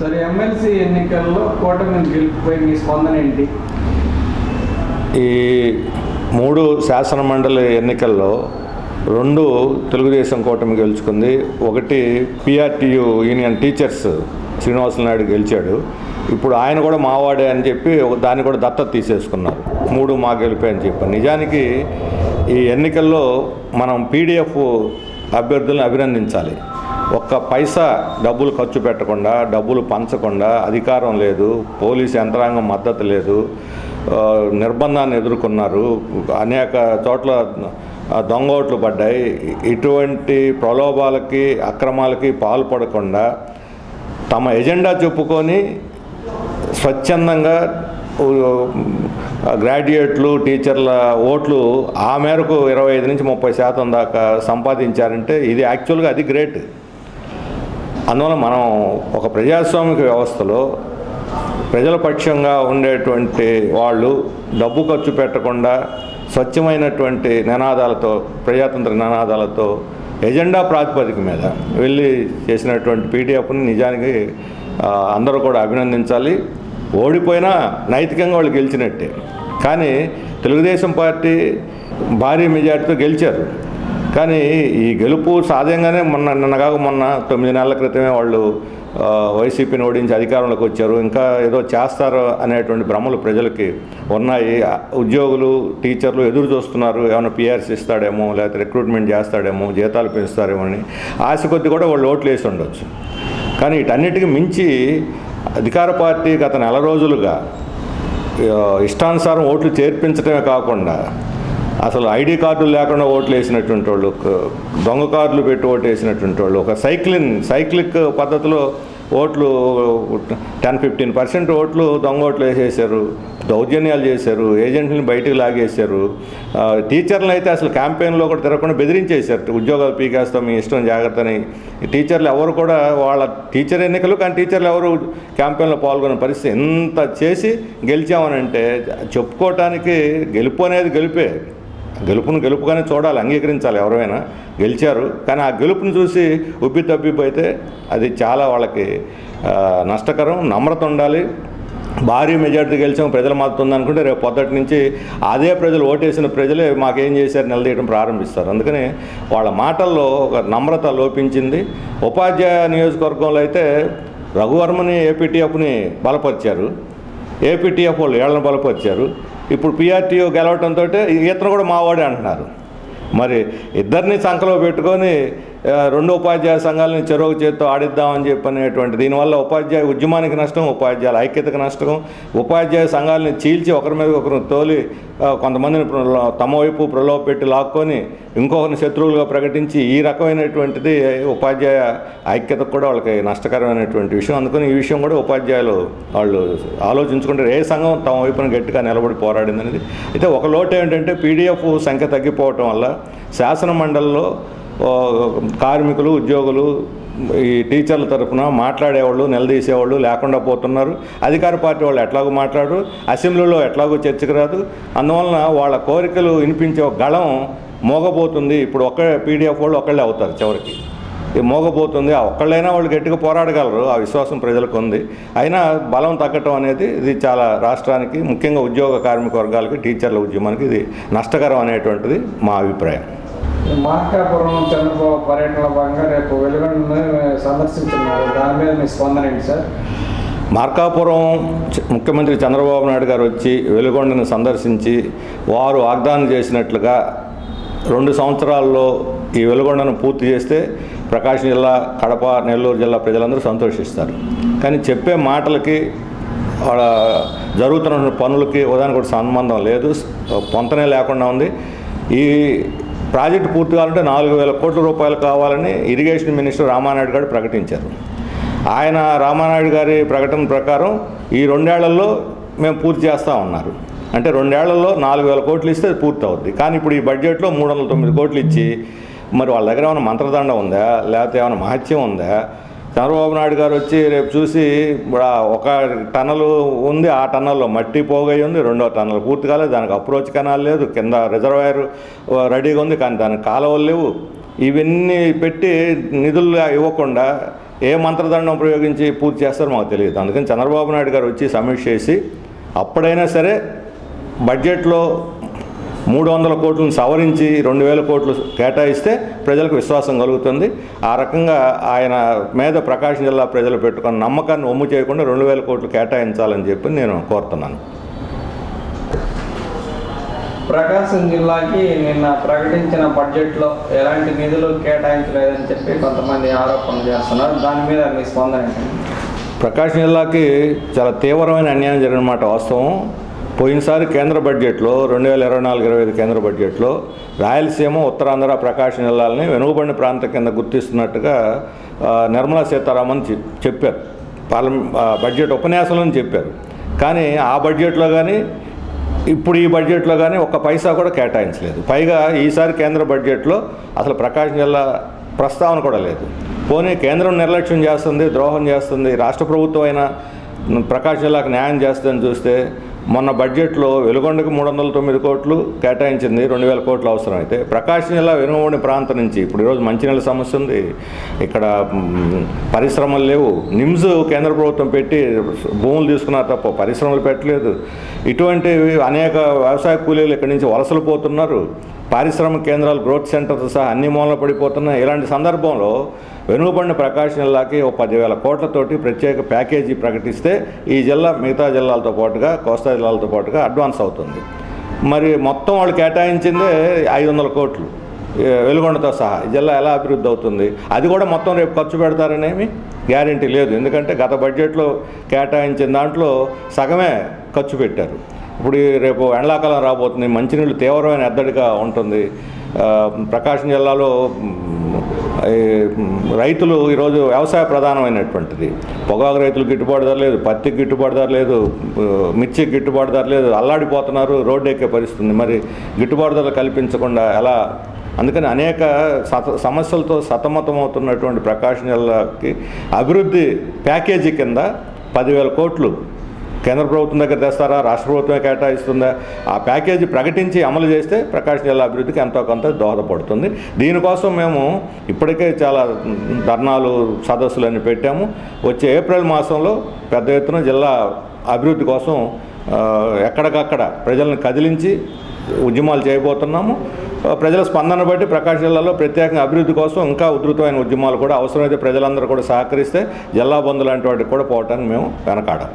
సరే ఎమ్మెల్సీ ఎన్నికల్లో కూటమి గెలిపిపోయి మీ స్పందన ఏంటి? ఈ మూడు శాసన మండలి ఎన్నికల్లో రెండు తెలుగుదేశం కూటమి గెలుచుకుంది. ఒకటి PRTU union teachers Srinivasulu Naidu గెలిచాడు. ఇప్పుడు ఆయన కూడా మావాడే అని చెప్పి ఒక- దాన్ని కూడా దత్తత తీసేసుకున్నారు. మూడు మా గెలిపే అని చెప్పి. నిజానికి ఈ ఎన్నికల్లో మనం పీడిఎఫ్ అభ్యర్థులను అభినందించాలి. ఒక్క పైసా డబ్బులు ఖర్చు పెట్టకుండా డబ్బులు పంచకుండా అధికారం లేదు పోలీసు యంత్రాంగం మద్దతు లేదు నిర్బంధాన్ని ఎదుర్కొన్నారు అనేక చోట్ల దొంగ ఓట్లు పడ్డాయి. ఇటువంటి ప్రలోభాలకి అక్రమాలకి పాల్పడకుండా తమ ఎజెండా చెప్పుకొని స్వచ్ఛందంగా గ్రాడ్యుయేట్లు టీచర్ల ఓట్లు ఆ మేరకు ఇరవై ఐదు నుంచి ముప్పై శాతం దాకా సంపాదించారంటే ఇది యాక్చువల్గా అది గ్రేట్. అందువల్ల మనం ఒక ప్రజాస్వామిక వ్యవస్థలో ప్రజల పక్షంగా ఉండేటువంటి వాళ్ళు డబ్బు ఖర్చు పెట్టకుండా స్వచ్ఛమైనటువంటి నినాదాలతో ప్రజాతంత్ర నినాదాలతో ఎజెండా ప్రాతిపదిక మీద వెళ్ళి చేసినటువంటి పీడిఎఫ్ని నిజానికి అందరూ కూడా అభినందించాలి. ఓడిపోయినా నైతికంగా వాళ్ళు గెలిచినట్టే. కానీ తెలుగుదేశం పార్టీ భారీ మెజార్టీతో గెలిచారు. కానీ ఈ గెలుపు సహజంగానే మొన్న నిన్నగాక మొన్న తొమ్మిది నెలల క్రితమే వాళ్ళు వైసీపీని ఓడించి అధికారంలోకి వచ్చారు. ఇంకా ఏదో చేస్తారు అనేటువంటి భ్రమలు ప్రజలకి ఉన్నాయి. ఉద్యోగులు టీచర్లు ఎదురు చూస్తున్నారు. ఏమైనా పిఆర్సీ ఇస్తాడేమో లేకపోతే రిక్రూట్మెంట్ చేస్తాడేమో జీతాలు పెంచుతారేమో అని ఆశ కొద్ది కూడా వాళ్ళు ఓట్లు వేసి ఉండొచ్చు. కానీ వీటన్నిటికీ మించి అధికార పార్టీ గత నెల రోజులుగా ఇష్టానుసారం ఓట్లు చేర్పించడమే కాకుండా అసలు ఐడి కార్డులు లేకుండా ఓట్లు వేసినటువంటి వాళ్ళు దొంగ కార్డులు పెట్టి ఓటు వేసినటువంటి వాళ్ళు ఒక సైక్లిన్ సైక్లిక్ పద్ధతిలో ఓట్లు టెన్ ఫిఫ్టీన్ పర్సెంట్ ఓట్లు దొంగ ఓట్లు వేసేసారు దౌర్జన్యాలు చేశారు ఏజెంట్లను బయటకు లాగేశారు. టీచర్లు టీచర్లను అయితే అసలు క్యాంపెయిన్లో కూడా తిరగకుండా బెదిరించేశారు. ఉద్యోగాలు పీకేస్తాం మీ ఇష్టం జాగ్రత్త అని టీచర్లు ఎవరు కూడా వాళ్ళ టీచర్ ఎన్నికలు కానీ టీచర్లు ఎవరు క్యాంపెయిన్లో పాల్గొనే పరిస్థితి ఎంత చేసి గెలిచామనంటే చెప్పుకోవటానికి గెలుపు అనేది గెలిపే. గెలుపును గెలుపుగానే చూడాలి అంగీకరించాలి ఎవరైనా. గెలిచారు. కానీ ఆ గెలుపును చూసి ఉబ్బి తబ్బిపోయితే అది చాలా వాళ్ళకి నష్టకరం. నమ్రత ఉండాలి. భారీ మెజార్టీ గెలిచాం ప్రజల మద్దతు ఉందనుకుంటే రేపు పొద్దుటి నుంచి అదే ప్రజలు ఓటేసిన ప్రజలే మాకేం చేశారు నిలదీయడం ప్రారంభిస్తారు. అందుకని వాళ్ళ మాటల్లో ఒక నమ్రత లోపించింది. ఉపాధ్యాయ నియోజకవర్గంలో అయితే రఘువర్మని ఏపీటీఎఫ్ని బలపరిచారు. ఏపీటీఎఫ్ వాళ్ళు ఏళ్ళని బలపరిచారు. ఇప్పుడు పిఆర్టీఓ గెలవటంతో ఇతను కూడా మావాడే అంటున్నారు. మరి ఇద్దరిని సంఖలో పెట్టుకొని రెండు ఉపాధ్యాయ సంఘాలని చెరువు చేత్తో ఆడిద్దామని చెప్పనేటువంటి దీనివల్ల ఉపాధ్యాయ ఉద్యమానికి నష్టం ఉపాధ్యాయుల ఐక్యతకు నష్టం ఉపాధ్యాయ సంఘాలని చీల్చి ఒకరి మీద ఒకరు తోలి కొంతమందిని తమ వైపు ప్రలోభ పెట్టి లాక్కొని ఇంకొకరిని శత్రువులుగా ప్రకటించి ఈ రకమైనటువంటిది ఉపాధ్యాయ ఐక్యతకు కూడా వాళ్ళకి నష్టకరమైనటువంటి విషయం. అందుకని ఈ విషయం కూడా ఉపాధ్యాయులు వాళ్ళు ఆలోచించుకుంటారు ఏ సంఘం తమ వైపున గట్టిగా నిలబడి పోరాడింది అనేది అయితే ఒక లోటు ఏంటంటే పీడిఎఫ్ సంఖ్య తగ్గిపోవటం వల్ల శాసన మండలిలో కార్మికులు ఉద్యోగులు ఈ టీచర్ల తరఫున మాట్లాడేవాళ్ళు నిలదీసేవాళ్ళు లేకుండా పోతున్నారు. అధికార పార్టీ వాళ్ళు ఎట్లాగో మాట్లాడరు అసెంబ్లీలో ఎట్లాగో చర్చకు రాదు. అందువలన వాళ్ళ కోరికలు వినిపించే ఒక గళం మోగబోతుంది. ఇప్పుడు ఒక్క పీడిఎఫ్ వాళ్ళు ఒక్కళ్ళే అవుతారు చివరికి. ఇది మోగబోతుంది. ఆ ఒక్కళ్ళైనా వాళ్ళు గట్టిగా పోరాడగలరు. ఆ విశ్వాసం ప్రజలకు ఉంది. అయినా బలం తగ్గటం అనేది ఇది చాలా రాష్ట్రానికి ముఖ్యంగా ఉద్యోగ కార్మిక వర్గాలకి టీచర్ల ఉద్యమానికి ఇది నష్టకరం అనేటువంటిది మా అభిప్రాయం. మార్కాపురం చంద్రబాబు పర్యటనలో భాగంగా రేపు వెలుగొండను సందర్శించున్నారు. దాని మీద మీ స్పందన ఏంటి సార్? మార్కాపురం ముఖ్యమంత్రి చంద్రబాబు నాయుడు గారు వచ్చి వెలుగొండను సందర్శించి వారు వాగ్దానం చేసినట్లుగా రెండు సంవత్సరాల్లో ఈ వెలుగొండను పూర్తి చేస్తే ప్రకాశం జిల్లా కడప నెల్లూరు జిల్లా ప్రజలందరూ సంతోషిస్తారు. కానీ చెప్పే మాటలకి వాళ్ళ జరుగుతున్న పనులకి ఉదాహరణ కూడా సంబంధం లేదు పొంతనే లేకుండా ఉంది. ఈ ప్రాజెక్టు పూర్తి కావాలంటే నాలుగు వేల కోట్ల రూపాయలు కావాలని ఇరిగేషన్ మినిస్టర్ రామానాయుడు గారు ప్రకటించారు. ఆయన రామానాయుడు గారి ప్రకటన ప్రకారం ఈ రెండేళ్ళలో మేము పూర్తి చేస్తా ఉన్నారు. అంటే రెండేళ్ళలో నాలుగు వేల కోట్లు ఇస్తే పూర్తి అవుద్ది కానీ ఇప్పుడు ఈ బడ్జెట్లో మూడు వందల తొమ్మిది కోట్లు ఇచ్చి మరి వాళ్ళ దగ్గర ఏమైనా మంత్రదండ ఉందా? లేకపోతే ఏమైనా మహత్యం ఉందా? చంద్రబాబు నాయుడు గారు వచ్చి రేపు చూసి ఇప్పుడు ఒక టన్నలు ఉంది ఆ టన్నల్లో మట్టి పోగై ఉంది రెండో టన్నల్ పూర్తి కాలేదు దానికి అప్రోచ్ కెనాల్ లేదు కింద రిజర్వాయర్ రెడీగా ఉంది కానీ దానికి కాలువలు లేవు. ఇవన్నీ పెట్టి నిధులు ఇవ్వకుండా ఏ మంత్రదండం ఉపయోగించి పూర్తి చేస్తారో మాకు తెలియదు. అందుకని చంద్రబాబు నాయుడు గారు వచ్చి సమీక్ష చేసి అప్పుడైనా సరే బడ్జెట్లో మూడు వందల కోట్లను సవరించి రెండు వేల కోట్లు కేటాయిస్తే ప్రజలకు విశ్వాసం కలుగుతుంది. ఆ రకంగా ఆయన మీద ప్రకాశం జిల్లా ప్రజలు పెట్టుకున్న నమ్మకాన్ని ఒమ్ము చేయకుండా రెండు వేల కోట్లు కేటాయించాలని చెప్పి నేను కోరుతున్నాను. ప్రకాశం జిల్లాకి నిన్న ప్రకటించిన బడ్జెట్లో ఎలాంటి నిధులు కేటాయించలేదని చెప్పి కొంతమంది ఆరోపణలు చేస్తున్నారు. దాని మీద మీ స్పందన ప్రకాశం జిల్లాకి చాలా తీవ్రమైన అన్యాయం జరిగిన మాట వాస్తవం. పోయినసారి కేంద్ర బడ్జెట్లో రెండు వేల ఇరవై నాలుగు ఇరవై ఐదు కేంద్ర బడ్జెట్లో రాయలసీమ ఉత్తరాంధ్ర ప్రకాశం జిల్లాలని వెనుకబడిన ప్రాంతం కింద గుర్తిస్తున్నట్టుగా నిర్మలా సీతారామన్ చెప్పారు. పార్లమెంట్ బడ్జెట్ ఉపన్యాసంలో చెప్పారు. కానీ ఆ బడ్జెట్లో కానీ ఇప్పుడు ఈ బడ్జెట్లో కానీ ఒక్క పైసా కూడా కేటాయించలేదు. పైగా ఈసారి కేంద్ర బడ్జెట్లో అసలు ప్రకాశం జిల్లా ప్రస్తావన కూడా లేదు. పోనీ కేంద్రం నిర్లక్ష్యం చేస్తుంది ద్రోహం చేస్తుంది రాష్ట్ర ప్రభుత్వం అయినా ప్రకాశం జిల్లాకు న్యాయం చేస్తుందని చూస్తే మొన్న బడ్జెట్లో వెలుగొండకు మూడు వందల తొమ్మిది కోట్లు కేటాయించింది రెండు వేల కోట్లు అవసరం అయితే ప్రకాశం జిల్లా వెనుకబడిన ప్రాంతం నుంచి ఇప్పుడు ఈరోజు మంచినీళ్ళ సమస్య ఉంది. ఇక్కడ పరిశ్రమలు లేవు. నిమ్స్ కేంద్ర ప్రభుత్వం పెట్టి భూములు తీసుకున్నారు తప్ప పరిశ్రమలు పెట్టలేదు. ఇటువంటి అనేక వ్యవసాయ కూలీలు ఇక్కడి నుంచి వలసలు పోతున్నారు. పారిశ్రామిక కేంద్రాలు గ్రోత్ సెంటర్తో సహా అన్ని మూలన పడిపోతున్నాయి. ఇలాంటి సందర్భంలో వెనుకబడిన ప్రకాశం జిల్లాకి ఒక పదివేల కోట్లతోటి ప్రత్యేక ప్యాకేజీ ప్రకటిస్తే ఈ జిల్లా మిగతా జిల్లాలతో పాటుగా కోస్తా జిల్లాలతో పాటుగా అడ్వాన్స్ అవుతుంది. మరి మొత్తం వాళ్ళు కేటాయించిందే ఐదు వందల కోట్లు వెలుగొండతో సహా. జిల్లా ఎలా అభివృద్ధి అవుతుంది? అది కూడా మొత్తం రేపు ఖర్చు పెడతారనేమి గ్యారంటీ లేదు. ఎందుకంటే గత బడ్జెట్లో కేటాయించిన దాంట్లో సగమే ఖర్చు పెట్టారు. ఇప్పుడు రేపు ఎండాకాలం రాబోతుంది. మంచినీళ్ళు తీవ్రమైన ఎద్దడిగా ఉంటుంది. ప్రకాశం జిల్లాలో రైతులు ఈరోజు వ్యవసాయ ప్రధానమైనటువంటిది. పొగాకు రైతులు గిట్టుబాటు ధర లేదు పత్తికి గిట్టుబాటు ధర లేదు మిర్చికి గిట్టుబాటు ధర లేదు అల్లాడిపోతున్నారు రోడ్డు ఎక్కే పరిస్థితుంది. మరి గిట్టుబాటు ధర కల్పించకుండా ఎలా? అందుకని అనేక సత సమస్యలతో సతమతమవుతున్నటువంటి ప్రకాశం జిల్లాకి అభివృద్ధి ప్యాకేజీ కింద పదివేల కోట్లు కేంద్ర ప్రభుత్వం దగ్గర తెస్తారా? రాష్ట్ర ప్రభుత్వమే కేటాయిస్తుందా? ఆ ప్యాకేజీ ప్రకటించి అమలు చేస్తే ప్రకాశం జిల్లా అభివృద్ధికి ఎంతో కొంత దోహదపడుతుంది. దీనికోసం మేము ఇప్పటికే చాలా ధర్నాలు సదస్సులన్నీ పెట్టాము. వచ్చే ఏప్రిల్ మాసంలో పెద్ద ఎత్తున జిల్లా అభివృద్ధి కోసం ఎక్కడికక్కడ ప్రజలను కదిలించి ఉద్యమాలు చేయబోతున్నాము. ప్రజల స్పందన బట్టి ప్రకాశం జిల్లాలో ప్రత్యేకంగా అభివృద్ధి కోసం ఇంకా ఉధృతమైన ఉద్యమాలు కూడా అవసరమైతే ప్రజలందరూ కూడా సహకరిస్తే జిల్లా బంధు లాంటి వాటికి కూడా పోవటానికి మేము వెనకాడం